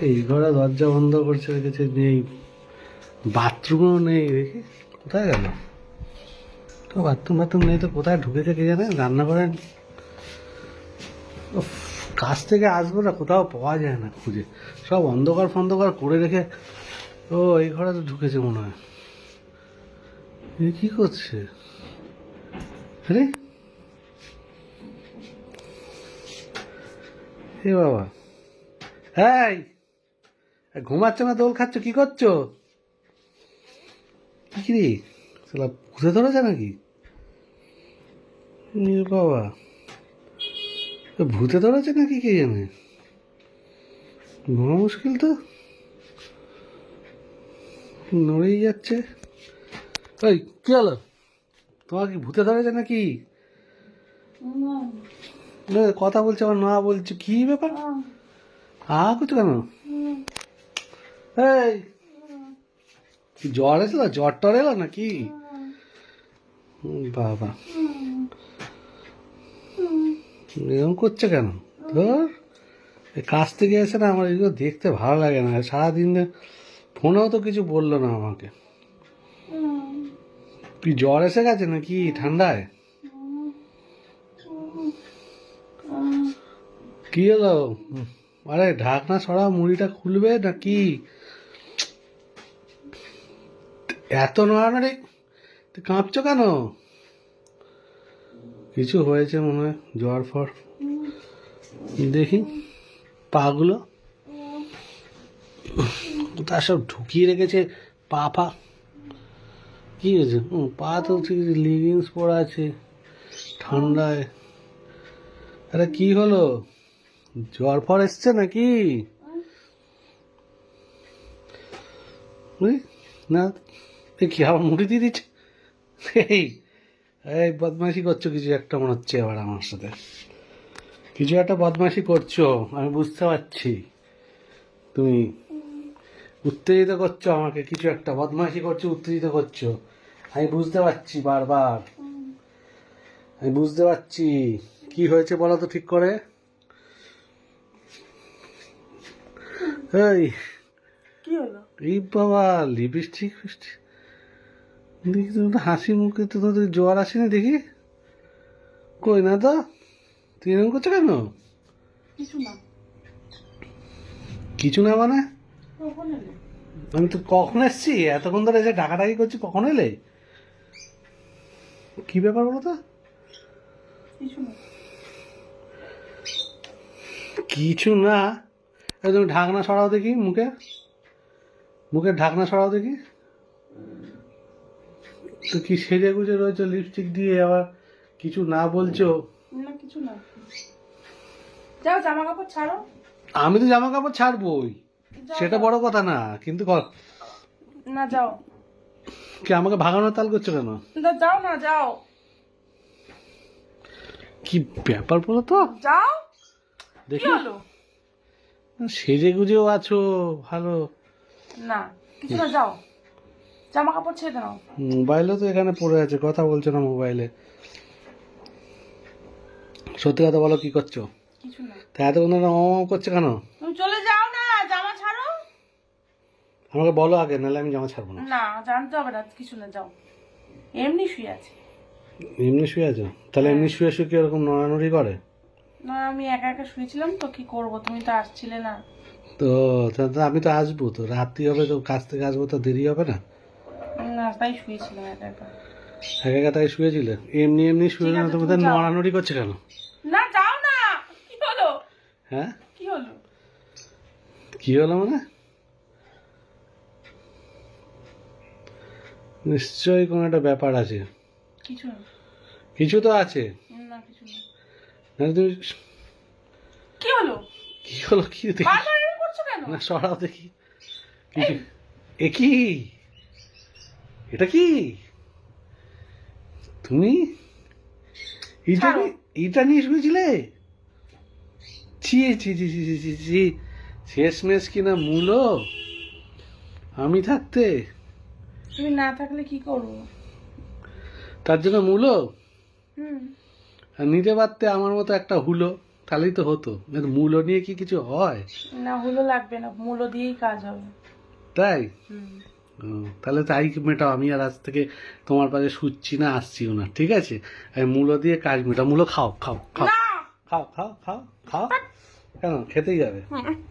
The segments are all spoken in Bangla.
এই ঘরে দরজা বন্ধ করছে রেখেছে নেই বাথরুমও নেই দেখি কোথায় গেল? তো বাথরুম বাথরুম নেই তো কোথায় ঢুকেছে কে জানে রান্না উফ, কাজ থেকে আসব না কোথাও পাওয়া যায় না খুঁজে। সব অন্ধকার ফন্ধকার করে রেখে ও এই ঘরে তো ঢুকেছে মনে হয়। এ কি করছে? আরে? এ বাবা। এ ঘুমাচ্ছ না দোল খাচ্ছ কি করছ? কি রে? সালা ঘুরে ধরেছে নাকি? বাবা। ভূতে ধরেছে নাকি কে জানে? ঘুমা মুশকিল তো। নড়েই যাচ্ছে। ওই কি হলো? তোমার কি ভূতে ধরেছে নাকি? কথা বলছে আমার না বলছে কি ব্যাপার? আ কিছু কেন? এই জ্বর এসলো জ্বর টর এলো নাকি? বাবা। এরকম করছে কেন? ধর। কাজ থেকে এসে না আমার এগুলো দেখতে ভালো লাগে না। সারাদিন ফোনেও তো কিছু বলল না আমাকে। কি জ্বর এসে গেছে নাকি ঠান্ডায়? কি হলো? আরে ঢাকনা ছড়া মুড়িটা খুলবে নাকি? এত নড়ানড়ি? তুই কাঁপছো কেন? কিছু হয়েছে মনে হয় জ্বর ফর। দেখি পাগুলো। তার সব ঢুকিয়ে রেখেছে পা ফা। কি হয়েছে? পা তো লিগিংস পরা আছে ঠান্ডায়। আরে কি হলো? জ্বর ফর এসছে নাকি? বুঝলি? না কি আবার মুড়ি দিয়ে দিচ্ছে? এই এই বদমাইশি করছ কিছু একটা মনে হচ্ছে আবার আমার সাথে। কিছু একটা বদমাইশি করছ আমি বুঝতে পারছি। তুমি উত্তেজিত করছ আমাকে কিছু একটা বদমাইশি করছ উত্তেজিত করছ। আমি বুঝতে পারছি বারবার। আমি বুঝতে পারছি। কি হয়েছে বলো তো ঠিক করে। এই কি হলো? এই বাবা লিপস্টিক ফিস্টিক দেখি তুমি তো হাসি মুখে তো তোদের জ্বর আসেনি দেখি। কই না তো তুই এরকম করছ কেন? কিছু না। কিছু না মানে? আমি তো কখন এসছি? এতক্ষণ ধরে এসে ডাকাডাকি করছি কখন এলে? কি ব্যাপার বলো তো? কিছু না। কিছু না। তুমি ঢাকনা সরাও দেখি মুখে। মুখের ঢাকনা সরাও দেখি। তো কি সেজে গুজে রয়েছে লিপস্টিক দিয়ে আবার কিছু না বলছো? না কিছু না। যাও জামা কাপড় ছাড়ো। আমি তো জামা কাপড় ছাড়বই সেটা। বড় কথা না কিন্তু না যাও। কি আমাকে ভাগানোর তাল করছ কেন? না, যাও না যাও। কি ব্যাপার বলো তো? যাও। দেখি। সেজে গুজেও আছো ভালো। না কিছু না যাও। জামা কাপড় ছেড়ে নাও মোবাইলও তো এখানে পড়ে আছে কথা বলছো না মোবাইলে। সত্যি কথা বলো কি করছ? কিছু না। তা এতক্ষণ ধরে অম করছে কেন? তুমি চলে যাও না জামা ছাড়ো। আমাকে বলো আগে নাহলে আমি জামা ছাড়বো না। না জানতে হবে না কিছু না যাও। এমনি শুয়ে আছে। এমনি শুয়ে আছো? তাহলে এমনি শুয়ে শুয়ে কি ওরকম নড়ানড়ি করে? না আমি একা একা শুয়েছিলাম তো কি করব? তুমি তো আসছিলে না। তা আমি তো আসব তো রাত্রি হবে তো কাজ থেকে আসব তো দেরি হবে না? তাই শুয়েছিলাম একা একা। একা শুয়েছিলে? এমনি এমনি শুয়ে না নড়ানড়ি করছে কেন? না যাও না। কি হলো? হ্যাঁ? কি হলো? কি হলো মানে? নিশ্চয়ই কোনো একটা ব্যাপার আছে। কিছু কিছু তো আছে। না কিছু না। তুমি কি হলো? কি হলো কি দেখি? না সরাও দেখি। এ কি এটা কি? তুমি? এটা নিয়ে শুয়েছিলে ছি ছি ছি ছি ছি ছি শেষমেশ কিনা মূলো? আমি থাকতে। তুমি না থাকলে কি করব? তার জন্য মূলো? আর নিতে পারতে আমার মতো একটা হুলো তাহলেই তো হতো। এর মূল্য নিয়ে কি কিছু হয়? না হুলো লাগবে না। মূলো দিয়েই কাজ হবে। তাই? তাহলে তাই মেটাও আমি আর আজ থেকে তোমার পাশে শুচ্ছি না আসছিও না ঠিক আছে? আমি মূলো দিয়ে কাজ মেটাও মূলো খাও খাও খাও। খাও খাও খাও খাও। কেন? খেতেই যাবে।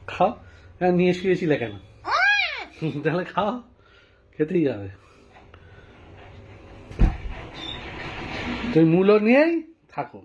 খাও। হ্যাঁ নিয়ে শুয়েছিলে কেন? তাহলে খাও। খেতেই যাবে। তুমি মূলো নিয়েই থাকো।